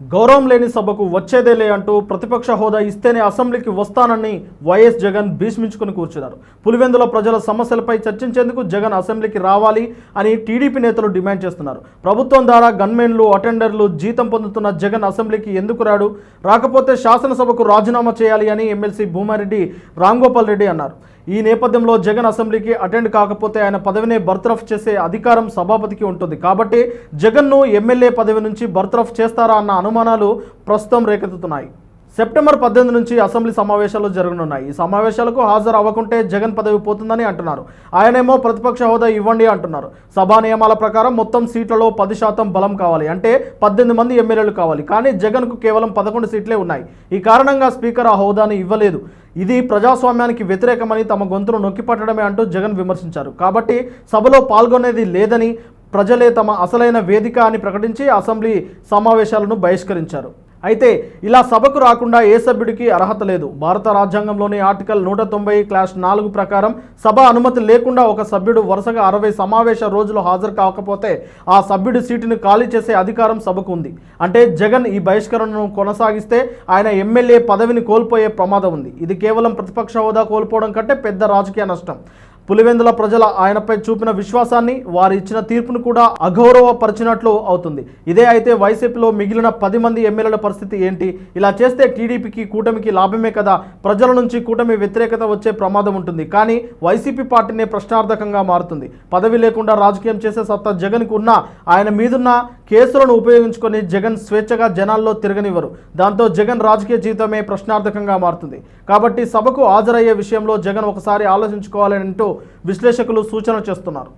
గౌరవం లేని సభకు వచ్చేదేలే అంటూ ప్రతిపక్ష హోదా ఇస్తేనే అసెంబ్లీకి వస్తానని వైఎస్ జగన్ భీష్మించుకుని కూర్చున్నారు. పులివెందుల ప్రజల సమస్యలపై చర్చించేందుకు జగన్ అసెంబ్లీకి రావాలి అని టీడీపీ నేతలు డిమాండ్ చేస్తున్నారు. ప్రభుత్వం ద్వారా గన్మెన్లు అటెండర్లు జీతం పొందుతున్న జగన్ అసెంబ్లీకి ఎందుకు రాడు? రాకపోతే శాసనసభకు రాజీనామా చేయాలి అని ఎమ్మెల్సీ భూమారెడ్డి రాంగోపాల్ రెడ్డి అన్నారు. ఈ నేపథ్యంలో జగన్ అసెంబ్లీకి అటెండ్ కాకపోతే ఆయన పదవిని బర్తరఫ్ చేసే అధికారం సభాపతికి ఉంటుంది. కాబట్టి జగన్ను ఎమ్మెల్యే పదవి నుంచి బర్తరఫ్ చేస్తారా అన్న అనుమానాలు ప్రస్తుతం రేకెత్తుతున్నాయి. సెప్టెంబర్ పద్దెనిమిది నుంచి అసెంబ్లీ సమావేశాలు జరగనున్నాయి. ఈ సమావేశాలకు హాజరు అవ్వకుంటే జగన్ పదవి పోతుందని అంటున్నారు. ఆయనేమో ప్రతిపక్ష హోదా ఇవ్వండి అంటున్నారు. సభా నియమాల ప్రకారం మొత్తం సీట్లలో పది శాతం బలం కావాలి. అంటే పద్దెనిమిది మంది ఎమ్మెల్యేలు కావాలి. కానీ జగన్కు కేవలం పదకొండు సీట్లే ఉన్నాయి. ఈ కారణంగా స్పీకర్ ఆ హోదాని ఇవ్వలేదు. ఇది ప్రజాస్వామ్యానికి వ్యతిరేకమని తమ గొంతును నొక్కిపట్టడమే అంటూ జగన్ విమర్శించారు. కాబట్టి సభలో పాల్గొనేది లేదని ప్రజలే తమ అసలైన వేదిక అని ప్రకటించి అసెంబ్లీ సమావేశాలను బహిష్కరించారు. అయితే ఇలా సభకు రాకుండా ఏ సభ్యుడికి అర్హత లేదు. భారత రాజ్యాంగంలోని ఆర్టికల్ నూట తొంభై క్లాష్ నాలుగు ప్రకారం సభ అనుమతి లేకుండా ఒక సభ్యుడు వరుసగా అరవై సమావేశ రోజులు హాజరు కాకపోతే ఆ సభ్యుడి సీటును ఖాళీ చేసే అధికారం సభకు ఉంది. అంటే జగన్ ఈ బహిష్కరణను కొనసాగిస్తే ఆయన ఎమ్మెల్యే పదవిని కోల్పోయే ప్రమాదం ఉంది. ఇది కేవలం ప్రతిపక్ష హోదా కోల్పోవడం కంటే పెద్ద రాజకీయ నష్టం. పులివెందుల ప్రజల ఆయనపై చూపిన విశ్వాసాన్ని వారు ఇచ్చిన తీర్పును కూడా అగౌరవపరిచినట్లు అవుతుంది. ఇదే అయితే వైసీపీలో మిగిలిన పది మంది ఎమ్మెల్యేల పరిస్థితి ఏంటి? ఇలా చేస్తే టీడీపీకి కూటమికి లాభమే కదా? ప్రజల నుంచి కూటమి వ్యతిరేకత వచ్చే ప్రమాదం ఉంటుంది. కానీ వైసీపీ పార్టీనే ప్రశ్నార్థకంగా మారుతుంది. పదవి లేకుండా రాజకీయం చేసే సత్తా జగన్కు ఉన్న ఆయన మీదున్న కేసులను ఉపయోగించుకొని జగన్ స్వేచ్ఛగా జనాల్లో తిరగనివ్వరు. దాంతో జగన్ రాజకీయ జీవితమే ప్రశ్నార్థకంగా మారుతుంది. కాబట్టి సభకు హాజరయ్యే విషయంలో జగన్ ఒకసారి ఆలోచించుకోవాలని అంటూ విశ్లేషకులు సూచన చేస్తున్నారు.